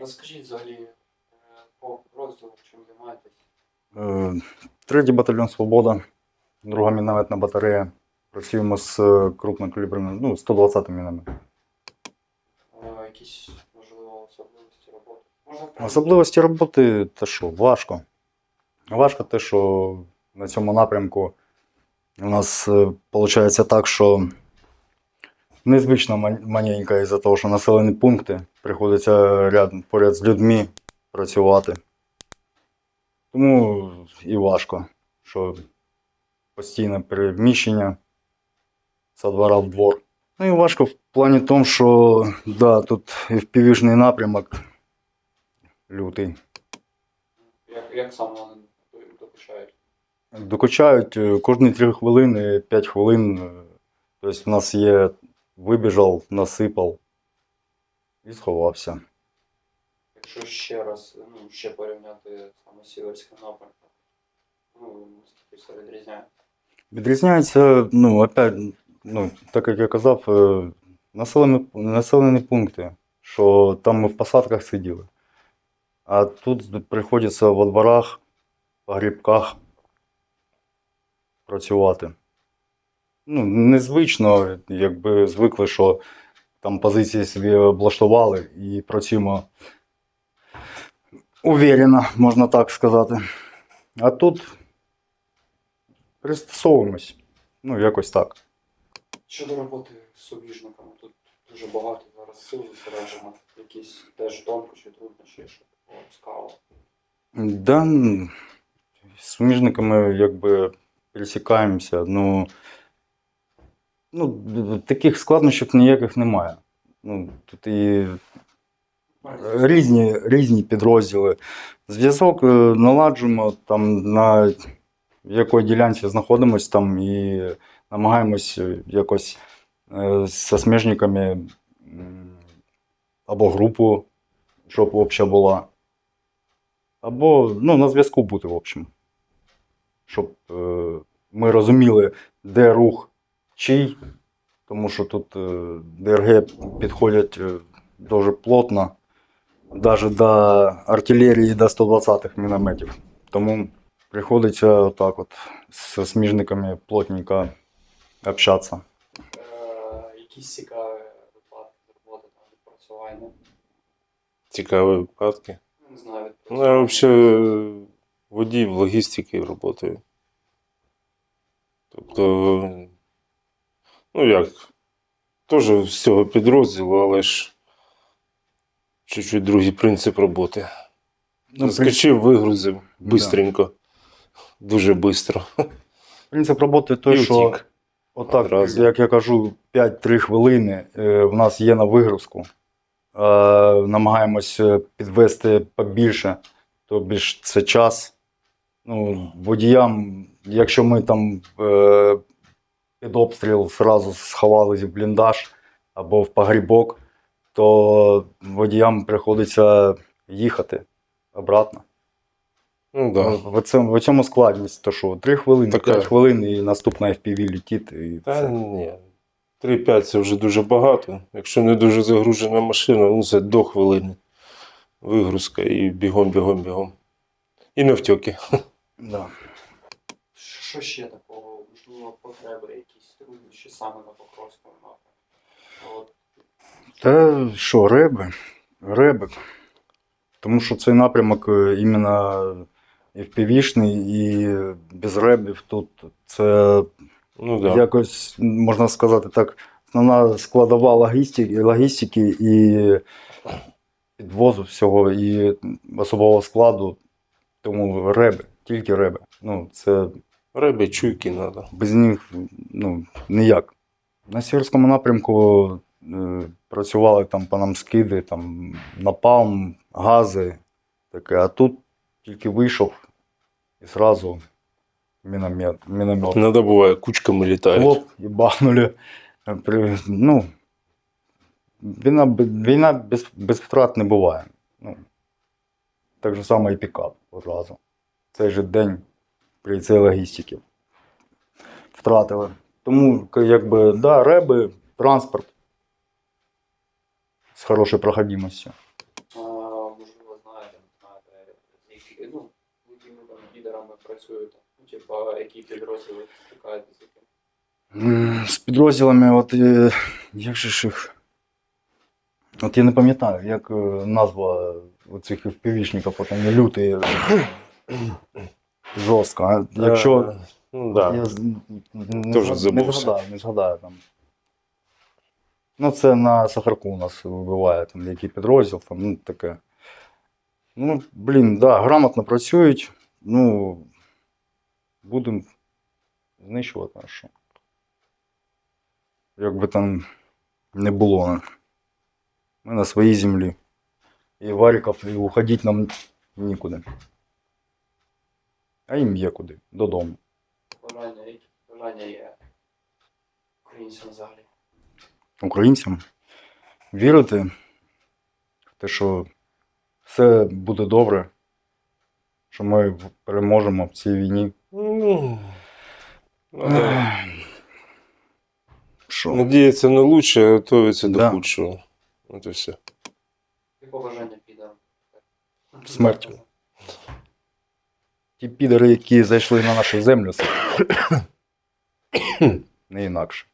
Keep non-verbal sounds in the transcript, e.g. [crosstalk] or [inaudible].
Розкажіть взагалі е, по розділу, чим займаєтесь. Е, Третій батальйон Свобода, друга мінометна батарея. Працюємо з е, крупнокаліберними, ну, 120 мінами. Якісь, можливо, особливості роботи. Можна Особливості роботи те що, важко. Важко те, що на цьому напрямку у нас виходить так, що незвично маленько із-за того, що населені пункти, приходиться ряд, поряд з людьми працювати. Тому і важко, що постійне переміщення з двора в двор. Ну і важко в плані тому, що да, тут впівішний напрямок лютий. Як, як саме вони докучають? Докучають е, кожні 3 хвилини, 5 хвилин. е, Тобто в нас є вибіжав, насипав і сховався. Якщо ще раз, ну, ще порівняти саме сіверським напрямком, ну, все відрізняє. Відрізняється, ну, опять, ну, так як я казав, е, населені, населені пункти, що там ми в посадках сиділи. А тут приходиться во дворах, по грібках працювати. Ну, незвично, якби звикли, що там позиції собі облаштували і працюємо уверенно, можна так сказати. А тут пристосовуємось. Ну, якось так. Щодо роботи з суміжниками, тут дуже багато зараз сил зосереджено. Якісь теж тонкощі, труднощі, щоб було цікаво. Да, з суміжниками якби пересікаємося. Ну, ну, таких складнощів ніяких немає. Ну, тут і різні, різні підрозділи. Зв'язок е, наладжуємо там на якій ділянці знаходимося там і намагаємось якось е, з смежниками або групу, щоб обща була. Або ну, на зв'язку бути, в общем. Щоб е, ми розуміли, де рух чий, тому що тут е, ДРГ підходять е, дуже плотно, навіть до артилерії до 120-х мінометів. Тому приходиться отак от з сміжниками плотненько общатися. Е, якісь цікаві випадки роботи, там, відпрацювання. Цікаві випадки. Не знаю, Ну, я взагалі водій в логістиці працюю. Тобто, ну як, теж з цього підрозділу, але ж чуть-чуть другий принцип роботи. Ну, Скачив, вигрузив Да. Дуже швидко. Принцип роботи той, І що втік. отак, Одразу. як я кажу, 5-3 хвилини е, в нас є на вигрузку. Е, намагаємось е, підвести побільше, то більш це час. Ну, водіям, якщо ми там під обстріл зразу сховалися в бліндаж або в погрібок, то водіям приходиться їхати обратно. Ну да. В, цьому, в цьому складність, то що 3 хвилини, Така. 5 хвилин і наступна FPV летить. І Та це. ні. 3-5 це вже дуже багато. Якщо не дуже загружена машина, ну це до хвилини. Вигрузка і бігом, бігом, бігом. І не втьоки. Да. Що ще такого? Можливо, потреби, якісь труднощі саме на Покровському напрямку. Та що, реби? Реби. Тому що цей напрямок е, іменно FPV-шний і без ребів тут це Ну да. якось, можна сказати так, основна складова логістики, логістики і підвозу всього, і особового складу. Тому реби, тільки реби. Ну, це Реби, чуйки треба. без них ну, ніяк. На сіверському напрямку е, працювали там по нам скиди, там напалм, гази. Таке. А тут тільки вийшов і зразу міномет. міномет. Надо буває, кучками літають. Хлоп, і бахнули. При, ну, війна, війна без, без втрат не буває. Ну, так же само і пікап одразу. Цей же день при цій логістики Втратили. Тому, якби, да, реби, транспорт з хорошою проходимостю. Можливо, знаєте, знаєте, ну, якими там лідерами працюєте. Ну, типа, які підрозділи стикаєтеся? З підрозділами, от е, як же ж їх. От я не пам'ятаю, як е, назва оцих впівішників, потім люти. Жорстко. А Якщо. Е, Ну, да. Я з- не, Теж згад- не забувся. згадаю, не згадаю там. Ну, це на Сахарку у нас вибиває там який підрозділ, там, ну таке. Ну, блін, да, грамотно працюють. Ну, будемо знищувати, а що. Як би там не було. Ми на своїй землі. І варіків, і уходити нам нікуди. А їм є куди, додому. Бажання, які бажання є українцям взагалі? українцям вірити в те, що все буде добре, що ми переможемо в цій війні. Ну, надо Що? Надіятися на лучше, а готуватися Да. до худшого. От і все. Яке бажання піде? Смертю. Ті підери, які зайшли на нашу землю, [coughs] не інакше.